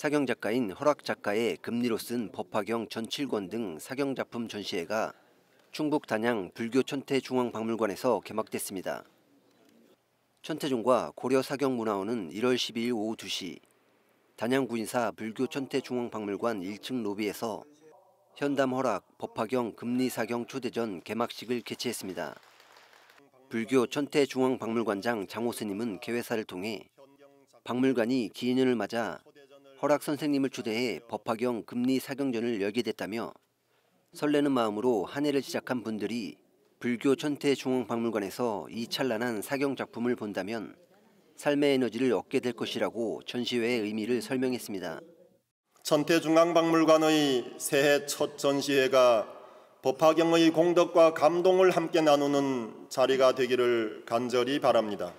사경 작가인 허락 작가의 금리로 쓴 법화경 전칠권 등 사경 작품 전시회가 충북 단양 불교 천태 중앙박물관에서 개막됐습니다. 천태종과 고려 사경 문화원은 1월 12일 오후 2시 단양 구인사 불교 천태 중앙박물관 1층 로비에서 현담 허락 법화경 금리 사경 초대전 개막식을 개최했습니다. 불교 천태 중앙박물관장 장호 스님은 개회사를 통해 박물관이 기인년을 맞아 허락 선생님을 초대해 법화경 금리 사경전을 열게 됐다며 설레는 마음으로 한 해를 시작한 분들이 불교 천태 중앙박물관에서 이 찬란한 사경 작품을 본다면 삶의 에너지를 얻게 될 것이라고 전시회의 의미를 설명했습니다. 천태중앙박물관의 새해 첫 전시회가 법화경의 공덕과 감동을 함께 나누는 자리가 되기를 간절히 바랍니다.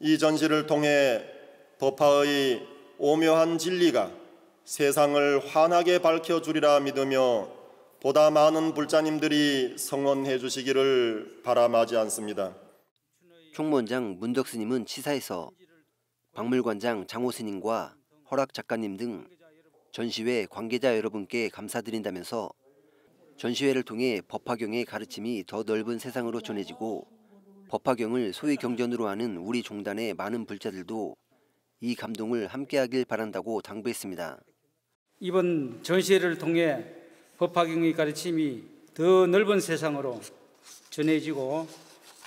이 전시를 통해 법화의 오묘한 진리가 세상을 환하게 밝혀주리라 믿으며 보다 많은 불자님들이 성원해 주시기를 바라마지 않습니다. 총무원장 문덕 스님은 치사에서 박물관장 장호 스님과 허락 작가님 등 전시회 관계자 여러분께 감사드린다면서 전시회를 통해 법화경의 가르침이 더 넓은 세상으로 전해지고 법화경을 소위 경전으로 하는 우리 종단의 많은 불자들도 이 감동을 함께하길 바란다고 당부했습니다. 이번 전시회를 통해 법화경의 가르침이 더 넓은 세상으로 전해지고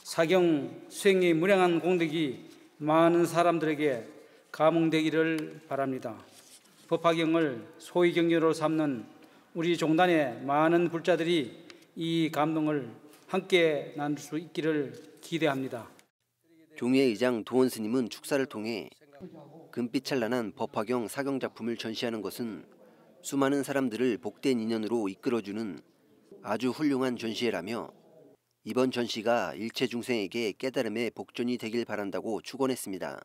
사경 수행의 무량한 공덕이 많은 사람들에게 감흥되기를 바랍니다. 법화경을 소위 경전으로 삼는 우리 종단의 많은 불자들이 이 감동을 함께 나눌 수 있기를 기대합니다. 종의 의장 도원 스님은 축사를 통해 금빛 찬란한 법화경 사경 작품을 전시하는 것은 수많은 사람들을 복된 인연으로 이끌어주는 아주 훌륭한 전시회라며 이번 전시가 일체 중생에게 깨달음의 복전이 되길 바란다고 축원했습니다.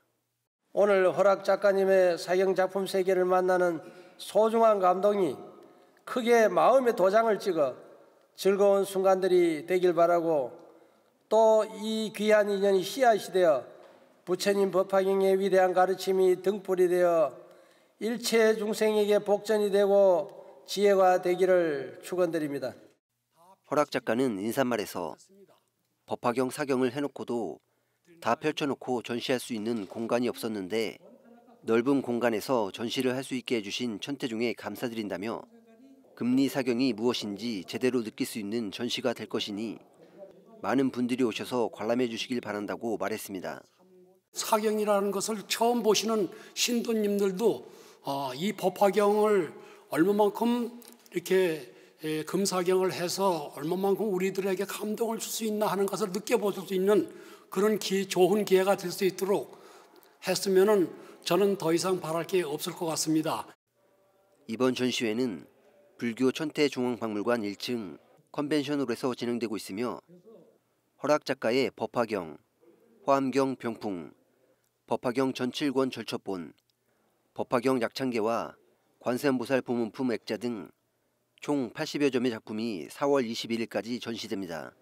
오늘 허락 작가님의 사경 작품 세계를 만나는 소중한 감동이 크게 마음의 도장을 찍어 즐거운 순간들이 되길 바라고 또 이 귀한 인연이 씨앗이 되어 부처님 법화경의 위대한 가르침이 등불이 되어 일체 중생에게 복전이 되고 지혜가 되기를 축원드립니다. 허락 작가는 인사말에서 법화경 사경을 해놓고도 다 펼쳐놓고 전시할 수 있는 공간이 없었는데 넓은 공간에서 전시를 할 수 있게 해주신 천태중에 감사드린다며 금리 사경이 무엇인지 제대로 느낄 수 있는 전시가 될 것이니 많은 분들이 오셔서 관람해 주시길 바란다고 말했습니다. 사경이라는 것을 처음 보시는 신도님들도 어, 이 법화경을 얼마만큼 이렇게 금사경을 해서 얼마만큼 우리들에게 감동을 줄 수 있나 하는 것을 느껴볼 수 있는 그런 기, 좋은 기회가 될 수 있도록 했으면 저는 더 이상 바랄 게 없을 것 같습니다. 이번 전시회는 불교 천태중앙박물관 1층 컨벤션홀에서 진행되고 있으며 허락 작가의 법화경, 화암경 병풍, 법화경 전칠권 절첩본, 법화경 약창계와 관세음보살 보문품 액자 등 총 80여 점의 작품이 4월 21일까지 전시됩니다.